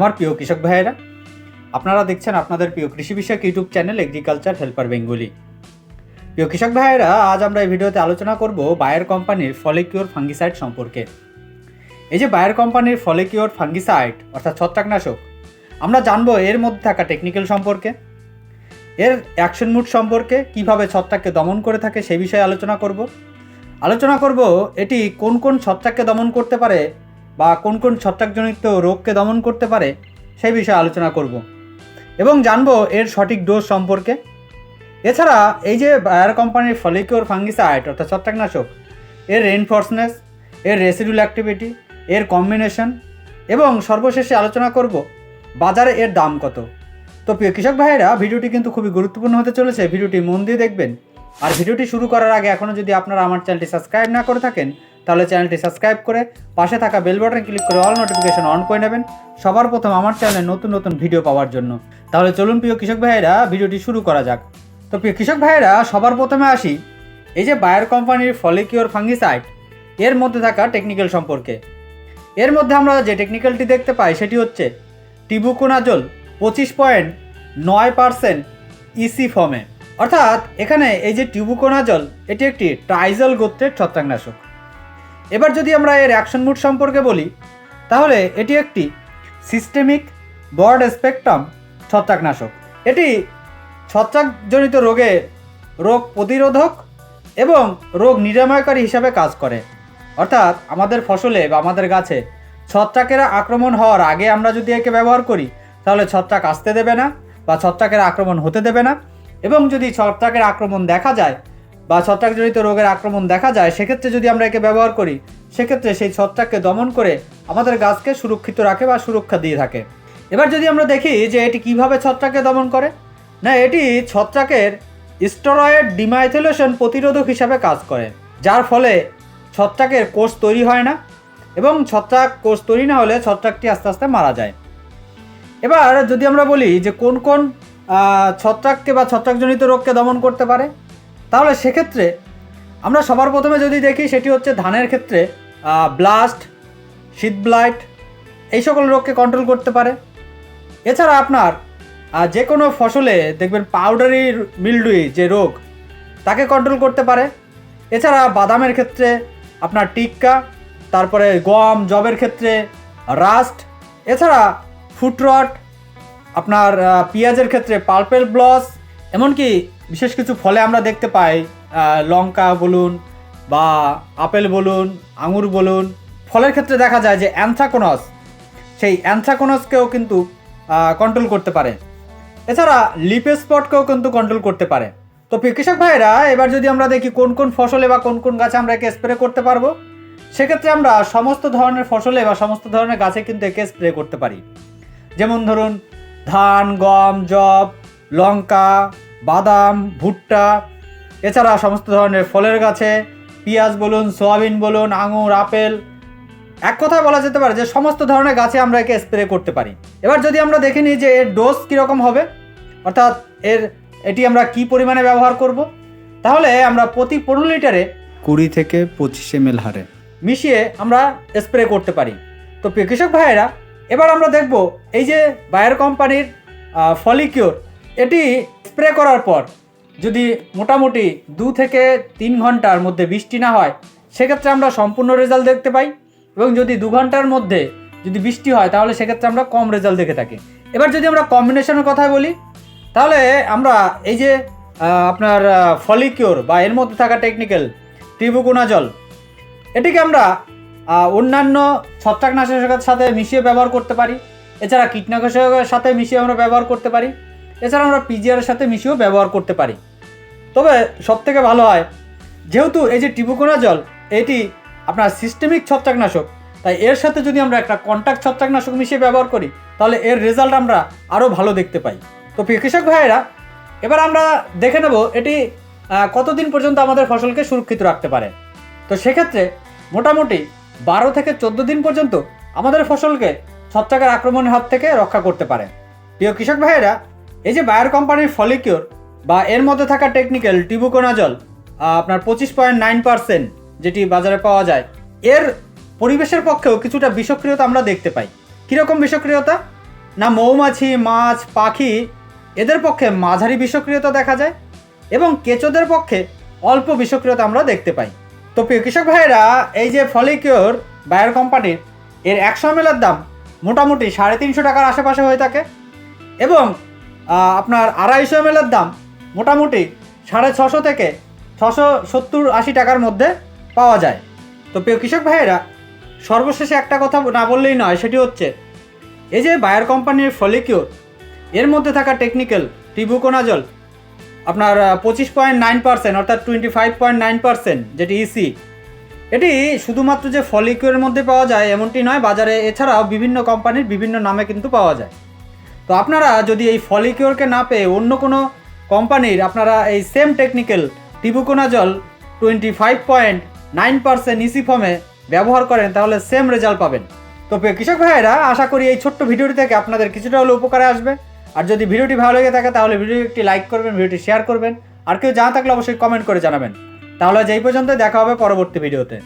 আমার প্রিয় কৃষক ভাইয়েরা, আপনারা দেখছেন আপনাদের প্রিয় কৃষি বিষয়ক YouTube channel agriculture helper Bengali প্রিয় কৃষক ভাইয়েরা, আজ আমরা এই ভিডিওতে আলোচনা করব বায়ার কোম্পানির ফলিকিওর ফাঙ্গিসাইড সম্পর্কে। এই যে বায়ার কোম্পানির ফলিকিওর ফাঙ্গিসাইড অর্থাৎ ছত্রাকনাশক, আমরা জানব এর মধ্যে থাকা টেকনিক্যাল সম্পর্কে, এর অ্যাকশন মুড সম্পর্কে, কীভাবে ছত্রাককে দমন করে থাকে সেই বিষয়ে আলোচনা করব। আলোচনা করব এটি কোন কোন ছত্রাককে দমন করতে পারে বা কোন কোন ছত্রাকজনিত রোগকে দমন করতে পারে সেই বিষয়ে আলোচনা করব। এবং জানব এর সঠিক ডোজ সম্পর্কে। এছাড়া এই যে বায়ার কোম্পানির ফলিকিওর ফাঙ্গিসাইড অর্থাৎ ছত্রাকনাশক, এর রেনফোর্সনেস এর রেসিডুয়াল অ্যাক্টিভিটি এর কম্বিনেশন এবং সর্বশেষে আলোচনা করব বাজারে এর দাম কত। তো প্রিয় কৃষক ভাইয়েরা, ভিডিওটি কিন্তু খুবই গুরুত্বপূর্ণ হতে চলেছে। ভিডিওটি মন দিয়ে দেখবেন। আর ভিডিওটি শুরু করার আগে এখনও যদি আপনারা আমার চ্যানেলটি সাবস্ক্রাইব না করে থাকেন তাহলে চ্যানেলটি সাবস্ক্রাইব করে পাশে থাকা বেল বাটন ক্লিক করে অল নোটিফিকেশন অন করে নেবেন সবার প্রথম আমার চ্যানেলে নতুন নতুন ভিডিও পাওয়ার জন্য। তাহলে চলুন প্রিয় কৃষক ভাইয়েরা, ভিডিওটি শুরু করা যাক। তো প্রিয় কৃষক ভাইয়েরা, সবার প্রথমে আসি। এই যে বায়ার কোম্পানির ফলিকিওর ফাঙ্গিসাইড, এর মধ্যে থাকা টেকনিক্যাল সম্পর্কে। এর মধ্যে আমরা যে টেকনিক্যালটি দেখতে পাই সেটি হচ্ছে টিবুকোনাজল পঁচিশ পয়েন্ট নয় পার্সেন্ট ইসি ফর্মে অর্থাৎ এখানে এই যে টিবুকোনাজল, এটি একটি ট্রাইজল গোত্রের ছত্রাকনাশক। এবার যদি আমরা এর অ্যাকশন মুড সম্পর্কে বলি, তাহলে এটি একটি সিস্টেমিক বর্ড স্পেকট্রাম ছত্রাকনাশক। এটি ছত্রাকজনিত রোগে রোগ প্রতিরোধক এবং রোগ নিরাময়কারী হিসাবে কাজ করে। অর্থাৎ আমাদের ফসলে বা আমাদের গাছে ছত্রাকের আক্রমণ হওয়ার আগে আমরা যদি একে ব্যবহার করি, তাহলে ছত্রাক আসতে দেবে না বা ছত্রাকের আক্রমণ হতে দেবে না এবং যদি ছত্রাকের আক্রমণ দেখা যায় বা ছত্রাকজনিত রোগের আক্রমণ দেখা যায়, সেক্ষেত্রে যদি আমরা একে ব্যবহার করি, সেক্ষেত্রে সেই ছত্রাককে দমন করে আমাদের গাছকে সুরক্ষিত রাখে বা সুরক্ষা দিয়ে থাকে। এবার যদি আমরা দেখি যে এটি কীভাবে ছত্রাককে দমন করে? না, এটি ছত্রাকের স্টেরয়েড ডিমাইথেলেশন প্রতিরোধক হিসাবে কাজ করে, যার ফলে ছত্রাকের কোষ তৈরি হয় না এবং ছত্রাক কোষ তৈরি না হলে ছত্রাকটি আস্তে আস্তে মারা যায়। এবার যদি আমরা বলি যে কোন কোন ছত্রাককে বা ছত্রাকজনিত রোগকে দমন করতে পারে তাহলে সেক্ষেত্রে আমরা সবার প্রথমে যদি দেখি সেটি হচ্ছে ধানের ক্ষেত্রে ব্লাস্ট শীত ব্লাইট এই সকল রোগকে কন্ট্রোল করতে পারে। এছাড়া আপনার যে কোনো ফসলে দেখবেন পাউডারি মিলডুই যে রোগ, তাকে কন্ট্রোল করতে পারে। এছাড়া বাদামের ক্ষেত্রে আপনার টিক্কা, তারপরে গম জবের ক্ষেত্রে রাস্ট এছাড়া ফুটরট আপনার পেঁয়াজের ক্ষেত্রে পার্পেল ব্লস এমনকি বিশেষ কিছু ফলে আমরা দেখতে পাই লঙ্কা বলুন বা আপেল বলুন, আঙুর বলুন, ফলের ক্ষেত্রে দেখা যায় যে অ্যানথ্রাকোনস, সেই অ্যানথ্রাকোনসকেও কিন্তু কন্ট্রোল করতে পারে। এছাড়া লিপে স্পটকেও কিন্তু কন্ট্রোল করতে পারে। তো কৃষক ভাইরা এবার যদি আমরা দেখি কোন কোন ফসলে বা কোন কোন গাছে আমরা একে স্প্রে করতে পারব, সেক্ষেত্রে আমরা সমস্ত ধরনের ফসলে বা সমস্ত ধরনের গাছে কিন্তু একে স্প্রে করতে পারি। যেমন ধরুন, ধান, গম জব লঙ্কা বাদাম, ভুট্টা, এছাড়া সমস্ত ধরনের ফলের গাছে, পেঁয়াজ বলুন, সোয়াবিন বলুন, আঙুর, আপেল। এক কথায় বলা যেতে পারে যে সমস্ত ধরনের গাছে আমরা একে স্প্রে করতে পারি। এবার যদি আমরা দেখে নিই যে এর ডোজ কীরকম হবে, অর্থাৎ এর, এটি আমরা কি পরিমাণে ব্যবহার করব, তাহলে আমরা প্রতি পনেরো লিটারে কুড়ি থেকে পঁচিশ এম হারে মিশিয়ে আমরা স্প্রে করতে পারি। তো কৃষক ভাইয়েরা, এবার আমরা দেখব এই যে বায়ার কোম্পানির ফলিকিওর এটি স্প্রে করার পর যদি মোটামুটি দু থেকে তিন ঘণ্টার মধ্যে বৃষ্টি না হয়, সেক্ষেত্রে আমরা সম্পূর্ণ রেজাল্ট দেখতে পাই। এবং যদি দু ঘণ্টার মধ্যে যদি বৃষ্টি হয়, তাহলে সেক্ষেত্রে আমরা কম রেজাল্ট দেখে থাকি। এবার যদি আমরা কম্বিনেশনের কথা বলি, তাহলে আমরা এই যে আপনার ফলিকিওর বা এর মধ্যে থাকা টেকনিক্যাল ত্রিভুগুণাজল এটিকে আমরা অন্যান্য ছত্রাকনাশকের সাথে মিশিয়ে ব্যবহার করতে পারি। এছাড়া কীটনাশকের সাথে মিশিয়ে আমরা ব্যবহার করতে পারি। এছাড়া আমরা পিজিআরের সাথে মিশিয়েও ব্যবহার করতে পারি। তবে সবথেকে ভালো হয়, যেহেতু এই যে টিবুকোনা জল এটি আপনার সিস্টেমিক ছত্রাকনাশক, তাই এর সাথে যদি আমরা একটা কন্ট্যাক্ট ছত্রাকনাশক মিশিয়ে ব্যবহার করি, তাহলে এর রেজাল্ট আমরা আরও ভালো দেখতে পাই। তো কৃষক ভাইয়েরা, এবার আমরা দেখে নেব এটি কতদিন পর্যন্ত আমাদের ফসলকে সুরক্ষিত রাখতে পারে। তো সেক্ষেত্রে মোটামুটি বারো থেকে চোদ্দ দিন পর্যন্ত আমাদের ফসলকে ছত্রাকের আক্রমণের হাত থেকে রক্ষা করতে পারে। প্রিয় কৃষক ভাইয়েরা এই যে বায়ার কোম্পানির ফলিকিওর বা এর মধ্যে থাকা টেকনিক্যাল টিবুকোনাজল আপনার পঁচিশ পয়েন্ট নাইন পার্সেন্ট যেটি বাজারে পাওয়া যায়, এর পরিবেশের পক্ষেও কিছুটা বিষক্রিয়তা আমরা দেখতে পাই। কীরকম বিষক্রিয়তা? না মৌমাছি, মাছ, পাখি, এদের পক্ষে মাঝারি বিষক্রিয়তা দেখা যায় এবং কেঁচোদের পক্ষে অল্প বিষক্রিয়তা আমরা দেখতে পাই। তো প্রিয় কৃষক ভাইয়েরা, এই যে ফলিকিওর বায়ার কোম্পানির, এর একশো এর দাম মোটামুটি সাড়ে তিনশো টাকার আশেপাশে হয়ে থাকে এবং আপনার আড়াইশো এর দাম মোটামুটি সাড়ে ছশো থেকে ছশো সত্তর আশি টাকার মধ্যে পাওয়া যায়। তো প্রিয় কৃষক ভাইয়েরা, সর্বশেষে একটা কথা না বললেই নয়, সেটি হচ্ছে, এই যে বায়ার কোম্পানির ফলিকিওর এর মধ্যে থাকা টেকনিক্যাল টিবুকোনাজল, আপনার পঁচিশ পয়েন্ট নাইন পার্সেন্ট অর্থাৎ twenty five point nine percent EC EC এটি শুধুমাত্র যে ফলিকিওরের মধ্যে পাওয়া যায় এমনটি নয়, বাজারে এছাড়াও বিভিন্ন কোম্পানির বিভিন্ন নামে কিন্তু পাওয়া যায়। তো আপনারা যদি এই ফলিকিওরকে না পেয়ে অন্য কোনো কোম্পানির আপনারা এই same technical tebuconazole twenty five point nine percent EC ফর্মে ব্যবহার করেন, তাহলে সেম রেজাল্ট পাবেন। তো কৃষক ভাইয়েরা, আশা করি এই ছোট্ট ভিডিওটি থেকে আপনাদের কিছুটা হলেও উপকারে আসবে। আর যদি ভিডিওটি ভালো লেগে থাকে, তাহলে ভিডিওটি একটি লাইক করবেন, ভিডিওটি শেয়ার করবেন। আর কেউ জানা থাকলে অবশ্যই কমেন্ট করে জানাবেন। তাহলে এই পর্যন্ত দেখা হবে পরবর্তী ভিডিওতে।